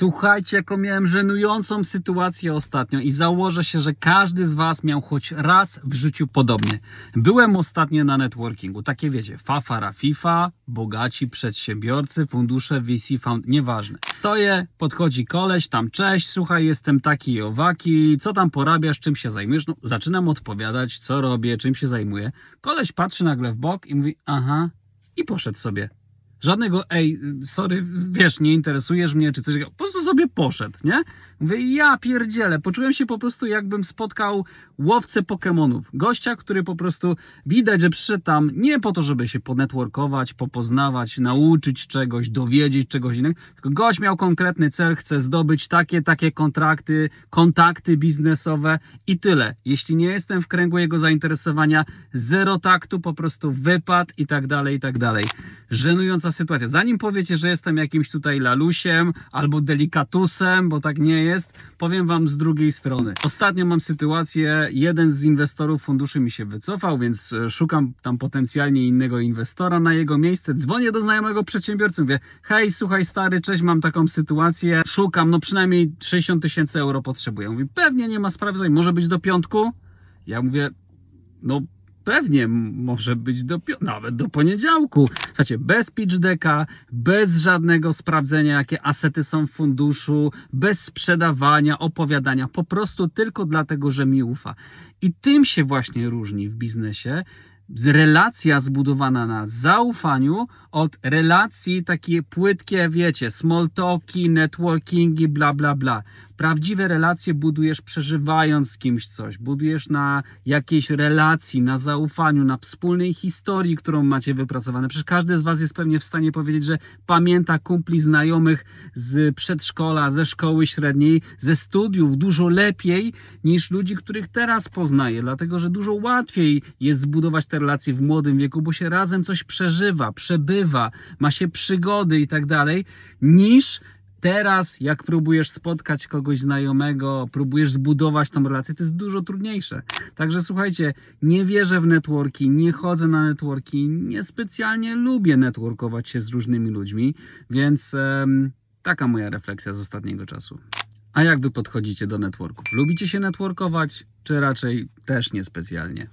Słuchajcie, jaką miałem żenującą sytuację ostatnio i założę się, że każdy z Was miał choć raz w życiu podobny. Byłem ostatnio na networkingu, takie wiecie, fafara FIFA, bogaci przedsiębiorcy, fundusze VC Fund, nieważne. Stoję, podchodzi koleś, tam cześć, słuchaj, jestem taki i owaki, co tam porabiasz, czym się zajmujesz? No, zaczynam odpowiadać, co robię, czym się zajmuję. Koleś patrzy nagle w bok i mówi, aha, i poszedł sobie. Żadnego, ej, sorry, wiesz, nie interesujesz mnie, czy coś takiego. Po prostu sobie poszedł, nie? Mówię, ja pierdzielę. Poczułem się po prostu, jakbym spotkał łowcę Pokemonów. Gościa, który po prostu widać, że przyszedł tam nie po to, żeby się ponetworkować, popoznawać, nauczyć czegoś, dowiedzieć czegoś innego. Gość miał konkretny cel, chce zdobyć takie, takie kontrakty, kontakty biznesowe i tyle. Jeśli nie jestem w kręgu jego zainteresowania, zero taktu, po prostu wypad i tak dalej, i tak dalej. Żenująca sytuacja. Zanim powiecie, że jestem jakimś tutaj lalusiem albo delikatusem, bo tak nie jest, powiem wam z drugiej strony. Ostatnio mam sytuację, jeden z inwestorów funduszy mi się wycofał, więc e, szukam tam potencjalnie innego inwestora na jego miejsce. Dzwonię do znajomego przedsiębiorcy, mówię, hej, słuchaj stary, cześć, mam taką sytuację, szukam, no przynajmniej 60 tysięcy euro potrzebuję. Mówi, pewnie nie ma sprawy, może być do piątku? Ja mówię, no pewnie może być do, nawet do poniedziałku. Słuchajcie, bez pitch decka, bez żadnego sprawdzenia, jakie asety są w funduszu, bez sprzedawania, opowiadania, po prostu tylko dlatego, że mi ufa. I tym się właśnie różni w biznesie relacja zbudowana na zaufaniu od relacji takie płytkie, wiecie, small talki, networkingi, bla, bla, bla. Prawdziwe relacje budujesz przeżywając z kimś coś, budujesz na jakiejś relacji, na zaufaniu, na wspólnej historii, którą macie wypracowane. Przecież każdy z Was jest pewnie w stanie powiedzieć, że pamięta kumpli znajomych z przedszkola, ze szkoły średniej, ze studiów dużo lepiej niż ludzi, których teraz poznaje, dlatego że dużo łatwiej jest zbudować te relacje w młodym wieku, bo się razem coś przeżywa, przebywa, ma się przygody i tak dalej, niż teraz, jak próbujesz spotkać kogoś znajomego, próbujesz zbudować tą relację, to jest dużo trudniejsze. Także słuchajcie, nie wierzę w networki, nie chodzę na networki, niespecjalnie lubię networkować się z różnymi ludźmi, więc taka moja refleksja z ostatniego czasu. A jak wy podchodzicie do networków? Lubicie się networkować, czy raczej też niespecjalnie?